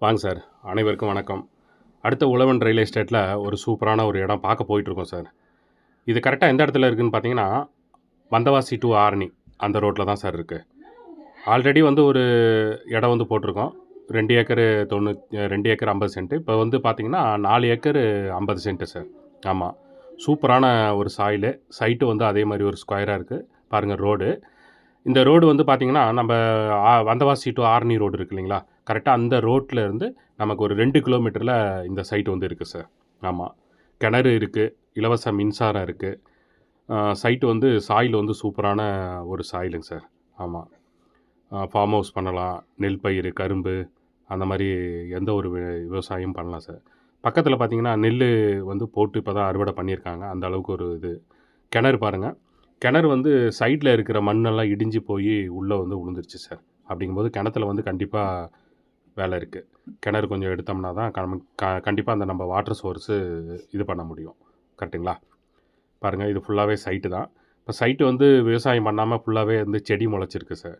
வாங்க சார். அனைவருக்கும் வணக்கம். அடுத்த உழவன் ரயில்வே எஸ்டேட்டில் ஒரு சூப்பரான ஒரு இடம் பார்க்க போயிட்டுருக்கோம் சார். இது கரெக்டாக எந்த இடத்துல இருக்குதுன்னு பார்த்தீங்கன்னா வந்தவாசி டு ஆரணி அந்த ரோட்டில் தான் சார் இருக்குது ஆல்ரெடி வந்து ஒரு இடம் வந்து போட்டிருக்கோம். ரெண்டு ஏக்கரு தொண்ணூ ரெண்டு ஏக்கர் ஐம்பது சென்ட்டு இப்போ வந்து பார்த்தீங்கன்னா நாலு ஏக்கர் ஐம்பது சென்ட்டு சார். ஆமாம் சூப்பரான ஒரு சாயிலு சைட்டு வந்து அதே மாதிரி ஒரு ஸ்கொயராக இருக்குது பாருங்கள் ரோடு இந்த ரோடு வந்து பார்த்திங்கன்னா நம்ம ஆ- வந்தவாசி டு ஆரணி ரோடு இருக்கு இல்லைங்களா? கரெக்டாக அந்த ரோட்டில் இருந்து நமக்கு ஒரு ரெண்டு கிலோமீட்டரில் இந்த சைட் வந்து இருக்குது சார் ஆமாம் கிணறு இருக்குது இலவச மின்சாரம் இருக்குது சைட்டு வந்து சாயில் வந்து சூப்பரான ஒரு சாயிலுங்க சார் ஆமாம் ஃபார்ம் ஹவுஸ் பண்ணலாம் நெல் பயிர் கரும்பு அந்த மாதிரி எந்த ஒரு வி- விவசாயம் பண்ணலாம் சார் பக்கத்தில் பார்த்தீங்கன்னா நெல் வந்து போட்டு இப்போ தான் அறுவடை பண்ணியிருக்காங்க. அந்த அளவுக்கு ஒரு இது. கிணறு பாருங்கள் கிணறு வந்து சைடில் இருக்கிற மண்ணெல்லாம் இடிஞ்சு போய் உள்ளே வந்து விழுந்துருச்சு சார் அப்படிங்கும்போது கிணத்துல வந்து கண்டிப்பாக வேலை இருக்குது கிணறு கொஞ்சம் எடுத்தோம்னா தான் க கண்டிப்பாக அந்த நம்ம வாட்டர் சோர்ஸு இது பண்ண முடியும். கரெக்டுங்களா பாருங்கள் இது ஃபுல்லாகவே சைட்டு தான். இப்போ சைட்டு வந்து விவசாயம் பண்ணாமல் ஃபுல்லாகவே வந்து செடி முளைச்சிருக்கு சார்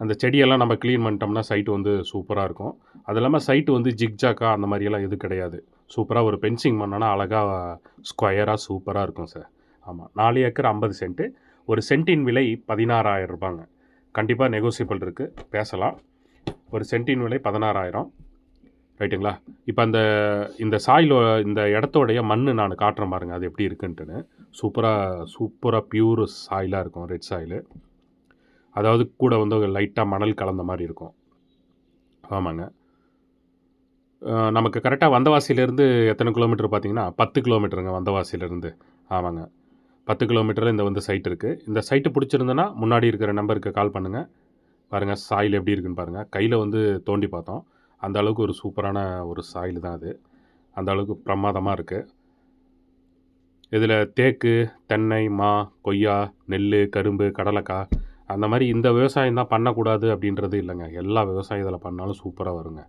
அந்த செடியெல்லாம் நம்ம க்ளீன் பண்ணிட்டோம்னா சைட்டு வந்து சூப்பராக இருக்கும். அது இல்லாமல் சைட்டு வந்து ஜிக்ஜாக்கா அந்த மாதிரியெல்லாம் எதுவும் கிடையாது. சூப்பராக ஒரு பென்சிங் பண்ணோன்னா அழகாக ஸ்கொயராக சூப்பராக இருக்கும் சார் ஆமாம் நாலு ஏக்கர் ஐம்பது சென்ட்டு ஒரு சென்ட்டின் விலை பதினாறாயிரம் ரூபாங்க. கண்டிப்பாக நெகோசியபிள் இருக்குது பேசலாம். ஒரு சென்ட்டின் விலை பதினாறாயிரம். ரைட்டுங்களா? இப்போ அந்த இந்த சாயில் இந்த இடத்தோடைய மண் நான் காட்டுறேன் பாருங்கள் அது எப்படி இருக்குன்ட்டுன்னு. சூப்பராக சூப்பராக பியூர் சாயிலாக இருக்கும் ரெட் சாயிலு. அதாவது கூட வந்து லைட்டாக மணல் கலந்த மாதிரி இருக்கும். ஆமாங்க. நமக்கு கரெக்டாக வந்தவாசியிலேருந்து எத்தனை கிலோமீட்டர் பார்த்தீங்கன்னா பத்து கிலோமீட்டருங்க வந்தவாசியிலேருந்து. ஆமாங்க. பத்து கிலோமீட்டரில் இந்த வந்து சைட் இருக்குது இந்த சைட்டு பிடிச்சிருந்ததுன்னா முன்னாடி இருக்கிற நம்பருக்கு கால் பண்ணுங்கள் பாருங்கள் சாயில் எப்படி இருக்குன்னு பாருங்கள் கையில் வந்து தோண்டி பார்த்தோம். அந்த அளவுக்கு ஒரு சூப்பரான ஒரு சாயில் தான் அது. அந்த அளவுக்கு பிரமாதமாக இருக்குது இதில் தேக்கு தென்னை மா கொய்யா நெல் கரும்பு கடலைக்காய் அந்த மாதிரி இந்த விவசாயம் தான் பண்ணக்கூடாது அப்படின்றது இல்லைங்க. எல்லா விவசாயம் இதில் பண்ணாலும் சூப்பராக வருங்க.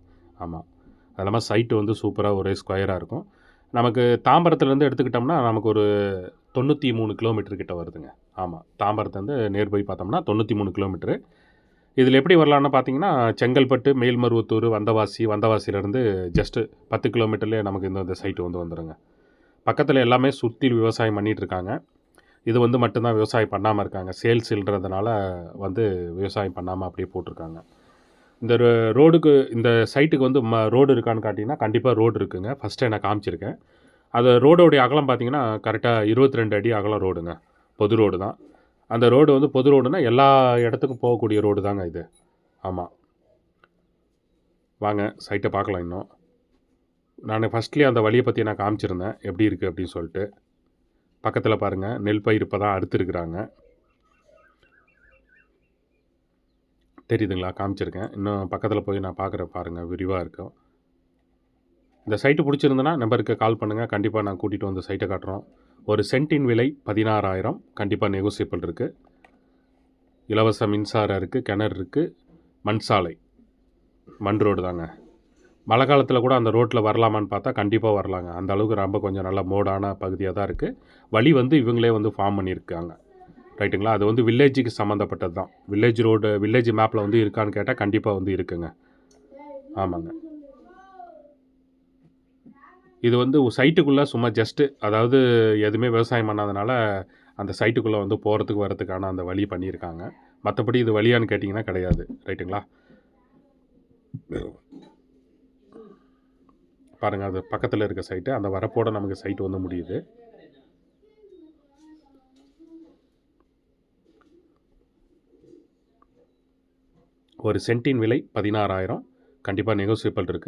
ஆமாம் அது இல்லாமல் சைட்டு வந்து சூப்பராக ஒரே ஸ்கொயராக இருக்கும். நமக்கு தாம்பரத்துலேருந்து எடுத்துக்கிட்டோம்னா நமக்கு ஒரு தொண்ணூற்றி மூணு கிலோமீட்டர் கிட்ட வருதுங்க. ஆமாம் தாம்பரத்துலேருந்து போய் பார்த்தோம்னா தொண்ணூற்றி மூணு கிலோமீட்டரு இதில் எப்படி வரலான்னு பார்த்தீங்கன்னா செங்கல்பட்டு மேல்மருவத்தூர் வந்தவாசி வந்தவாசியிலேருந்து ஜஸ்ட்டு பத்து கிலோமீட்டர்லேயே நமக்கு இந்த இந்த சைட்டு வந்து வந்துடுங்க பக்கத்தில் எல்லாமே சுற்றி விவசாயம் பண்ணிகிட்டு இருக்காங்க. இது வந்து மட்டும்தான் விவசாயம் பண்ணாமல் இருக்காங்க. சேல்ஸ்ன்றதுனால வந்து விவசாயம் பண்ணாமல் அப்படியே போட்டிருக்காங்க. இந்த ரோ- ரோடுக்கு இந்த சைட்டுக்கு வந்து ம ரோடு இருக்கான்னு காட்டிங்கன்னா கண்டிப்பாக ரோடு இருக்குங்க. ஃபஸ்ட்டு நான் காமிச்சிருக்கேன். அது ரோடோடைய அகலம் பார்த்தீங்கன்னா கரெக்டாக இருபத்தி ரெண்டு அடி அகலம் ரோடுங்க. பொது ரோடு தான். அந்த ரோடு வந்து பொது ரோடுனா எல்லா இடத்துக்கும் போகக்கூடிய ரோடு தாங்க இது. ஆமாம் வாங்க சைட்டை பார்க்கலாம் இன்னும். நான் ஃபஸ்ட்லேயே அந்த வழியை பற்றி நான் காமிச்சிருந்தேன். எப்படி இருக்குது அப்படின்னு சொல்லிட்டு. பக்கத்தில் பாருங்கள் நெல் பயிர் இப்போ தான் அறுத்துருக்குறாங்க. தெரியுதுங்களா? காமிச்சிருக்கேன். இன்னும் பக்கத்தில் போய் நான் பார்க்குறேன் பாருங்கள் விரிவாக இருக்கும். இந்த சைட்டு பிடிச்சிருந்தேன்னா நம்பருக்கு கால் பண்ணுங்கள் கண்டிப்பாக நான் கூட்டிகிட்டு வந்து சைட்டை காட்டுறோம். ஒரு சென்ட்டின் விலை பதினாறாயிரம். கண்டிப்பாக நெகோசியபிள் இருக்குது இலவச மின்சாரம் இருக்குது கிணறு இருக்குது மண் சாலை மண் ரோடு தாங்க. மழை காலத்தில் கூட அந்த ரோட்டில் வரலாமான்னு பார்த்தா கண்டிப்பாக வரலாங்க. அந்த அளவுக்கு ரொம்ப கொஞ்சம் நல்ல மோடான பகுதியாக தான் இருக்குது வழி வந்து இவங்களே வந்து ஃபார்ம் பண்ணியிருக்காங்க. ரைட்டுங்களா? அது வந்து வில்லேஜுக்கு சம்மந்தப்பட்டது தான். வில்லேஜ் ரோடு வில்லேஜ் மேப்பில் வந்து இருக்கான்னு கேட்டால் கண்டிப்பாக வந்து இருக்குங்க. ஆமாங்க. இது வந்து சைட்டுக்குள்ளே சும்மா ஜஸ்ட்டு அதாவது எதுவுமே விவசாயம் பண்ணாதனால அந்த சைட்டுக்குள்ளே வந்து போகிறதுக்கு வரதுக்கான அந்த வழி பண்ணியிருக்காங்க. மற்றபடி இது வழியான்னு கேட்டிங்கன்னா கிடையாது. ரைட்டுங்களா? பாருங்கள் அது பக்கத்தில் இருக்க சைட்டு அந்த வரப்போட நமக்கு சைட்டு வந்து முடியுது. ஒரு சென்ட்டின் விலை பதினாறாயிரம். கண்டிப்பாக நெகோசியபிள் இருக்குது